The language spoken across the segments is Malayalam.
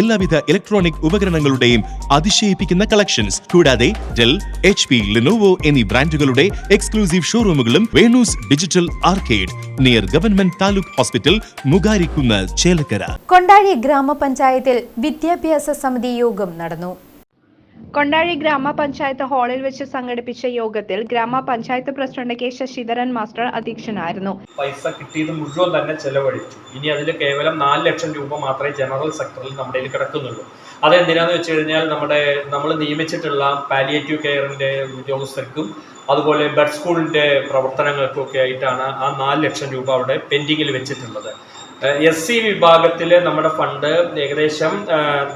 എല്ലാവിധ ഇലക്ട്രോണിക് ഉപകരണങ്ങളുടെയും അതിശയിപ്പിക്കുന്ന കളക്ഷൻസ് കൂടാതെ ഡെൽ എച്ച് പി ലിനോവോ എന്നീ ബ്രാൻഡുകളുടെ exclusive ഷോറൂമുകളും Venu's digital arcade near government taluk hospital Mugarikunnu Chelakkara. Kondazhi ഗ്രാമപഞ്ചായത്തിൽ വിദ്യാഭ്യാസ സമിതി യോഗം നടന്നു. കൊണ്ടാഴി ഗ്രാമപഞ്ചായത്ത് ഹാളിൽ വെച്ച് സംഘടിപ്പിച്ച യോഗത്തിൽ ഗ്രാമപഞ്ചായത്ത് പ്രസിഡന്റ് കെ ശശിധരൻ മാസ്റ്റർ അധ്യക്ഷനായിരുന്നു. പൈസ കിട്ടിയത് മുഴുവൻ തന്നെ ചെലവഴിച്ചു. ഇനി അതിൽ കേവലം നാല് ലക്ഷം രൂപ മാത്രമേ ജനറൽ സെക്ടറിൽ നമ്മുടെ കിടക്കുന്നുള്ളൂ. അതെന്തിനാന്ന് വെച്ച് കഴിഞ്ഞാൽ നമ്മുടെ നമ്മൾ നിയമിച്ചിട്ടുള്ള പാലിയേറ്റീവ് കെയറിന്റെ ഉദ്യോഗസ്ഥർക്കും അതുപോലെ ബെഡ് സ്കൂളിന്റെ പ്രവർത്തനങ്ങൾക്കും ഒക്കെ ആയിട്ടാണ് ആ നാല് ലക്ഷം രൂപ അവിടെ പെൻഡിങ്ങിൽ വെച്ചിട്ടുള്ളത്. എസ് സി വിഭാഗത്തിൽ നമ്മുടെ ഫണ്ട് ഏകദേശം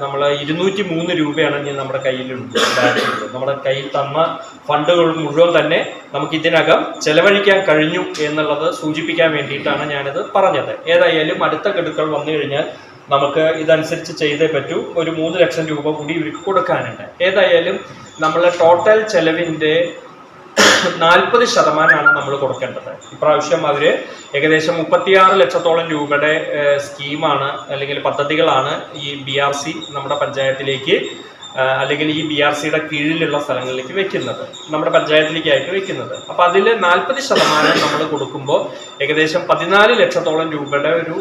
നമ്മൾ ഇരുന്നൂറ്റി മൂന്ന് രൂപയാണ് ഇനി നമ്മുടെ കയ്യിലുണ്ട് നമ്മുടെ കയ്യിൽ തന്ന ഫണ്ടുകൾ മുഴുവൻ തന്നെ നമുക്ക് ഇതിനകം ചെലവഴിക്കാൻ കഴിഞ്ഞു എന്നുള്ളത് സൂചിപ്പിക്കാൻ വേണ്ടിയിട്ടാണ് ഞാനിത് പറഞ്ഞത്. ഏതായാലും അടുത്ത ഗഡുക്കൾ വന്നു കഴിഞ്ഞാൽ നമുക്ക് ഇതനുസരിച്ച് ചെയ്തേ പറ്റൂ. ഒരു മൂന്ന് ലക്ഷം രൂപ കൂടി ഇവർക്ക് കൊടുക്കാനുണ്ട്. ഏതായാലും നമ്മളെ ടോട്ടൽ ചെലവിന്റെ നാൽപ്പത് ശതമാനമാണ് നമ്മൾ കൊടുക്കേണ്ടത്. ഇപ്രാവശ്യം അവർ ഏകദേശം മുപ്പത്തിയാറ് ലക്ഷത്തോളം രൂപയുടെ സ്കീമാണ് അല്ലെങ്കിൽ പദ്ധതികളാണ് ഈ ബി ആർ സി നമ്മുടെ പഞ്ചായത്തിലേക്ക് അല്ലെങ്കിൽ ഈ ബി ആർ സിയുടെ കീഴിലുള്ള സ്ഥലങ്ങളിലേക്ക് വെക്കുന്നത് നമ്മുടെ പഞ്ചായത്തിലേക്കായിട്ട് വെക്കുന്നത്. അപ്പോൾ അതിൽ നാൽപ്പത് ശതമാനം നമ്മൾ കൊടുക്കുമ്പോൾ ഏകദേശം പതിനാല് ലക്ഷത്തോളം രൂപയുടെ ഒരു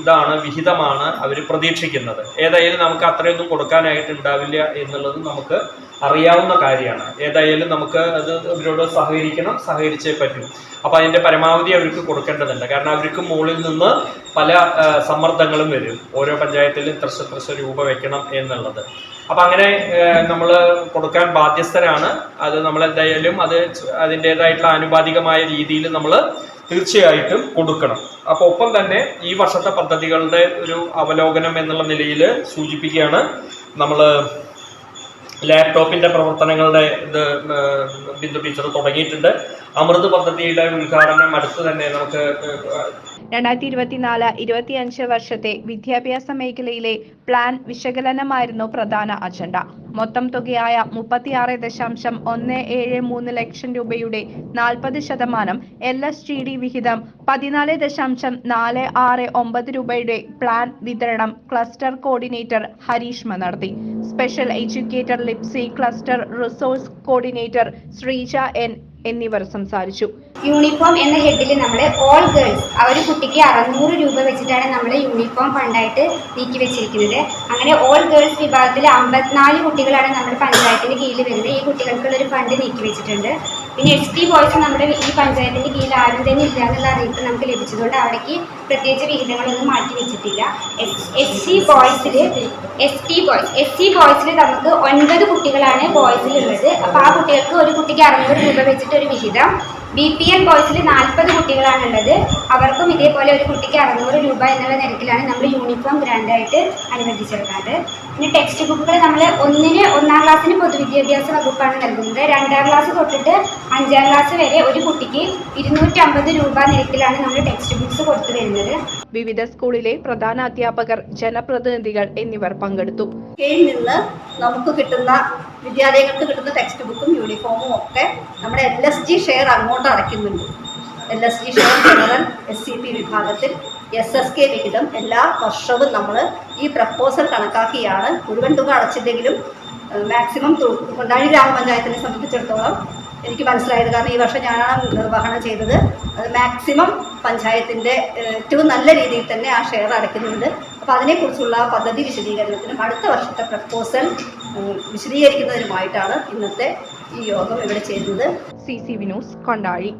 ഇതാണ് വിഹിതമാണ് അവർ പ്രതീക്ഷിക്കുന്നത്. ഏതായാലും നമുക്ക് അത്രയൊന്നും കൊടുക്കാനായിട്ട് ഉണ്ടാവില്ല എന്നുള്ളത് നമുക്ക് അറിയാവുന്ന കാര്യമാണ്. ഏതായാലും നമുക്ക് അത് അവരോട് സഹകരിക്കണം സഹകരിച്ചേ പറ്റൂ. അപ്പോൾ അതിന്റെ പരമാവധി അവർക്ക് കൊടുക്കേണ്ടതുണ്ട്. കാരണം അവർക്ക് മുകളിൽ നിന്ന് പല സമ്മർദ്ദങ്ങളും വരും. ഓരോ പഞ്ചായത്തിലും ത്രശ ത്രശ രൂപ വെക്കണം എന്നുള്ളത്. അപ്പം അങ്ങനെ നമ്മൾ കൊടുക്കാൻ ബാധ്യസ്ഥരാണ്. അത് നമ്മൾ എന്തായാലും അത് അതിന്റെതായിട്ടുള്ള ആനുപാതികമായ രീതിയിൽ നമ്മൾ തീർച്ചയായിട്ടും കൊടുക്കണം. അപ്പോൾ ഒപ്പം തന്നെ ഈ വർഷത്തെ പദ്ധതികളുടെ ഒരു അവലോകനം എന്നുള്ള നിലയിൽ സൂചിപ്പിക്കുകയാണ് നമ്മൾ ലാപ്ടോപ്പിന്റെ പ്രവർത്തനങ്ങളുടെ ഇത് ബിന്ദു ടീച്ചർ തുടങ്ങിയിട്ടുണ്ട്. അമൃത് പദ്ധതിയുടെ ഉദ്ഘാടനം അടുത്ത് തന്നെ നമുക്ക് രണ്ടായിരത്തി ഇരുപത്തിനാല് ഇരുപത്തിയഞ്ച് വർഷത്തെ വിദ്യാഭ്യാസ മേഖലയിലെ പ്ലാൻ വിശകലനമായിരുന്നു പ്രധാന അജണ്ട. മൊത്തം തുകയായ മുപ്പത്തിയാറ് ദശാംശം ഒന്ന് ഏഴ് മൂന്ന് ലക്ഷം രൂപയുടെ നാൽപ്പത് ശതമാനം എൽ എസ് ജി ഡി വിഹിതം പതിനാല് ദശാംശം നാല് ആറ് ഒമ്പത് രൂപയുടെ പ്ലാൻ വിതരണം ക്ലസ്റ്റർ കോർഡിനേറ്റർ ഹരീഷ്മ നടത്തി special educator Lipsy cluster resource coordinator Sreeja N എന്നിവർ സംസാരിച്ചു. യൂണിഫോം എന്ന ഹെഡിൽ നമ്മൾ ഓൾ ഗേൾസ് ആ ഒരു കുട്ടിക്ക് അറുന്നൂറ് രൂപ വെച്ചിട്ടാണ് നമ്മൾ യൂണിഫോം ഫണ്ടായിട്ട് നീക്കി വെച്ചിരിക്കുന്നത്. അങ്ങനെ ഓൾ ഗേൾസ് വിഭാഗത്തിൽ അമ്പത്തിനാല് കുട്ടികളാണ് നമ്മുടെ പഞ്ചായത്തിന് കീഴിൽ വരുന്നത്. ഈ കുട്ടികൾക്കുള്ള ഒരു ഫണ്ട് നീക്കി വെച്ചിട്ടുണ്ട്. പിന്നെ എസ് ടി ബോയ്സ് നമ്മുടെ ഈ പഞ്ചായത്തിന്റെ കീഴിൽ ആരും തന്നെ ഇല്ല എന്നുള്ള അറിയിപ്പ് നമുക്ക് ലഭിച്ചതുകൊണ്ട് അവിടേക്ക് പ്രത്യേകിച്ച് വിഹിതങ്ങളൊന്നും മാറ്റി വെച്ചിട്ടില്ല. S C ബോയ്സിൽ S T boys S C ബോയ്സിൽ നമുക്ക് ഒൻപത് കുട്ടികളാണ് ബോയ്സിലുള്ളത് അപ്പോൾ ആ കുട്ടികൾക്ക് ഒരു കുട്ടിക്ക് അറുന്നൂറ് രൂപ വെച്ചിട്ട് ഒരു വിഹിതം. ബി പി എൽ ബോയ്സിൽ നാൽപ്പത് കുട്ടികളാണുള്ളത്. അവർക്കും ഇതേപോലെ ഒരു കുട്ടിക്ക് അറുന്നൂറ് രൂപ എന്നുള്ള നിരക്കിലാണ് നമ്മൾ യൂണിഫോം ഗ്രാൻഡായിട്ട് അനുവദിച്ചിരിക്കുന്നത് പിന്നെ ടെക്സ്റ്റ് ബുക്കുകൾ നമ്മൾ ഒന്നിന് ഒന്നാം ക്ലാസ്സിന് പൊതുവിദ്യാഭ്യാസ വകുപ്പാണ് നൽകുന്നത്. രണ്ടാം ക്ലാസ് തൊട്ടിട്ട് അഞ്ചാം ക്ലാസ് വരെ ഒരു കുട്ടിക്ക് ഇരുന്നൂറ്റമ്പത് രൂപ നിരക്കിലാണ് നമ്മൾ ടെക്സ്റ്റ് ബുക്ക്സ് കൊടുത്തു വരുന്നത്. വിവിധ സ്കൂളിലെ പ്രധാന അധ്യാപകർ ജനപ്രതിനിധികൾ എന്നിവർ പങ്കെടുത്തു. നിന്ന് നമുക്ക് കിട്ടുന്ന വിദ്യാലയങ്ങൾക്ക് കിട്ടുന്ന ടെക്സ്റ്റ് ബുക്കും യൂണിഫോമും ഒക്കെ നമ്മുടെ എൽ എസ് ജി ഷെയർ അങ്ങോട്ട് അടയ്ക്കുന്നുണ്ട്. L S G share general S C P വിഭാഗത്തിൽ എസ് എസ് കെ വിഹിതം എല്ലാ വർഷവും നമ്മൾ ഈ പ്രപ്പോസൽ കണക്കാക്കിയാണ്. മുഴുവൻ തുക അടച്ചില്ലെങ്കിലും മാക്സിമം കൊണ്ടാഴി ഗ്രാമപഞ്ചായത്തിനെ സംബന്ധിച്ചിടത്തോളം എനിക്ക് മനസ്സിലായത് കാരണം ഈ വർഷം ഞാനാണ് നിർവഹണം ചെയ്തത്. അത് മാക്സിമം പഞ്ചായത്തിന്റെ ഏറ്റവും നല്ല രീതിയിൽ തന്നെ ആ ഷെയർ അടയ്ക്കുന്നുണ്ട്. അപ്പോൾ അതിനെക്കുറിച്ചുള്ള പദ്ധതി വിശദീകരണത്തിനും അടുത്ത വർഷത്തെ പ്രപ്പോസൽ വിശദീകരിക്കുന്നതിനുമായിട്ടാണ് ഇന്നത്തെ ഈ യോഗം ഇവിടെ ചേരുന്നത്. C C Vinos Kondazhi.